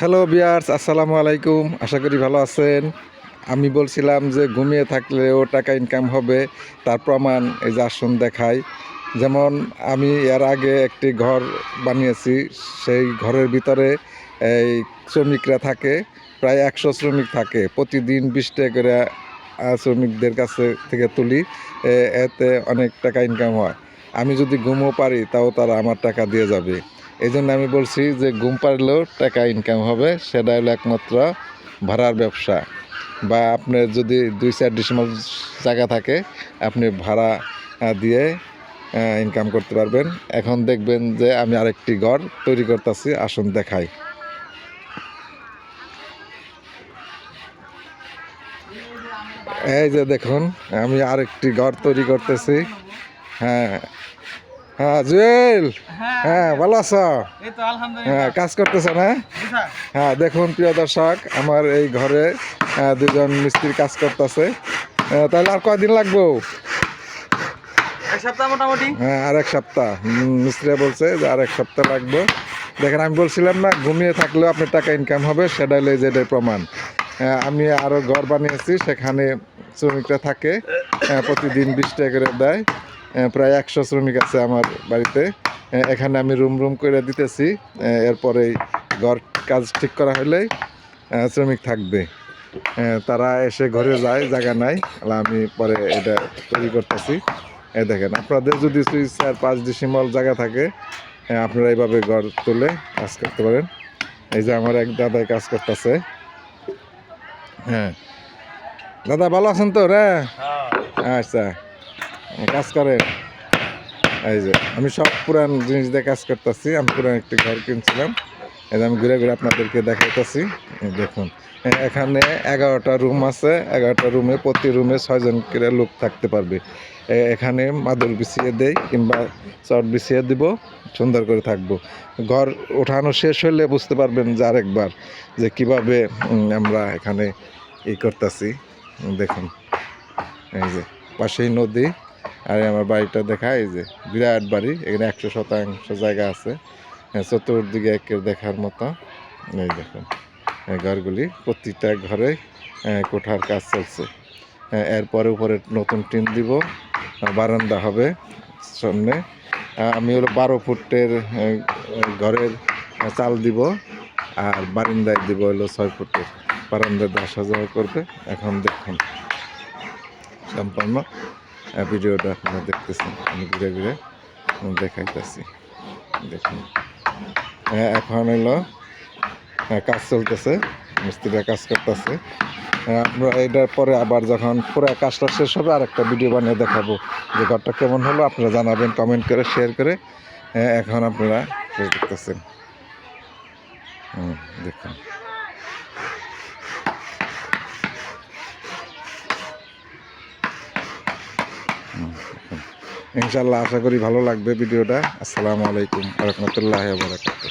Hello বিয়ার্স আসসালামু আলাইকুম আশা করি ভালো আছেন। আমি বলছিলাম যে ঘুমিয়ে থাকলেও টাকা ইনকাম হবে, তার প্রমাণ এই যে আসন দেখাই। যেমন আমি এর আগে একটি ঘর বানিয়েছি, সেই ঘরের ভিতরে এই শ্রমিকরা থাকে, প্রায় একশো শ্রমিক থাকে। প্রতিদিন বিশ টাকা করে শ্রমিকদের কাছে থেকে তুলি এতে অনেক টাকা ইনকাম হয়। আমি যদি ঘুমও পারি, তাও তারা আমার টাকা দিয়ে যাবে। এই জন্য আমি বলছি যে ঘুম পারলেও টাকা ইনকাম হবে সেটা হলো একমাত্র ভাড়ার ব্যবসা। বা আপনার যদি দুই চার ডিসিমাল জায়গা থাকে, আপনি ভাড়া দিয়ে ইনকাম করতে পারবেন। এখন দেখবেন যে আমি আরেকটি ঘর তৈরি করতেছি, আসুন দেখাই। এই যে দেখুন, আমি আরেকটি ঘর তৈরি করতেছি। হ্যাঁ হ্যাঁ জুয়েল। হ্যাঁ ভালো আছো? হ্যাঁ কাজ করতেছ না হ্যাঁ দেখুন প্রিয় দর্শক আমার এই ঘরে দুজন মিস্ত্রি কাজ করতেছে। তাহলে আর কয়দিন লাগবো? এক সপ্তাহ মোটামুটি। হ্যাঁ আর এক সপ্তাহ। মিস্ত্রিরা বলছে যে আর এক সপ্তাহ লাগবে। দেখেন আমি বলছিলাম না ঘুমিয়ে থাকলেও আপনার টাকা ইনকাম হবে সেটা হলো এই প্রমাণ। আমি আরও ঘর বানিয়েছি সেখানে শ্রমিকরা থাকে প্রতিদিন বিশ টাকা করে দেয়। প্রায় একশো শ্রমিক আছে আমার বাড়িতে। এখানে আমি রুম রুম করে দিতেছি এরপরে ঘর কাজ ঠিক করা হলেই শ্রমিক থাকবে। তারা এসে ঘরে যায় জায়গা নাই আমি পরে এটা তৈরি করতেছি। এই দেখেন আপনাদের যদি দুই চার পাঁচ ডিসিমল জায়গা থাকে আপনারা এইভাবে ঘর তুলে কাজ করতে পারেন। এই যে আমার এক দাদাই কাজ করতেছে। হ্যাঁ। দাদা ভালো আছেন তো রে? আচ্ছা। কাজ করেন। এই যে, আমি সব পুরান জিনিস দিয়ে কাজ করতেছি। আমি পুরান একটি ঘর কিনছিলাম। এই আমি ঘুরে ঘুরে আপনাদেরকে দেখাইতেছি। দেখুন এখানে এগারোটা রুম আছে। এগারোটা রুমে প্রতি রুমে ছয়জন করে লোক থাকতে পারবে। এখানে মাদুর বিছিয়ে দেই কিংবা চট বিছিয়ে দিব, সুন্দর করে থাকব। ঘর ওঠানো শেষ হলে বুঝতে পারবেন যে আরেকবার যে কীভাবে আমরা এখানে ই করতেছি। দেখুন, এই যে, পাশেই নদী। আর আমার বাড়িটা দেখা এই যে বিরাট বাড়ি এখানে একশো শতাংশ জায়গা আছে। হ্যাঁ, চতুর্দিকে একের দেখার মতো। এই দেখুন ঘরগুলি প্রতিটা ঘরে কোঠার কাজ চলছে। আহ, এরপরে উপরে নতুন টিন দিব বারান্দা হবে সামনে। আমি হলো বারো ফুটের ঘরের চাল দিব আর বারান্দায় দিব হলো ছয় ফুটের। বারান্দায় দশ হাজার করবে। এখন দেখুন আহ, ভিডিওটা আপনারা দেখতেছেন। আমি ঘুরে ঘুরে দেখাইতেছি। দেখুন। হ্যাঁ, এখন হলো হ্যাঁ, কাজ চলতেছে। মিস্ত্রিরা কাজ করতেছে। আমরা এটার পরে আবার যখন পুরো কাজটা শেষ হবে আর একটা ভিডিও বানিয়ে দেখাবো। যে ঘরটা কেমন হলো আপনারা জানাবেন কমেন্ট করে শেয়ার করে। হ্যাঁ, এখন আপনারা দেখতেছেন হুম, দেখুন। ইনশাল্লাহ আশা করি ভালো লাগবে ভিডিওটা। আসসালামু আলাইকুম রহমতুল্লাহ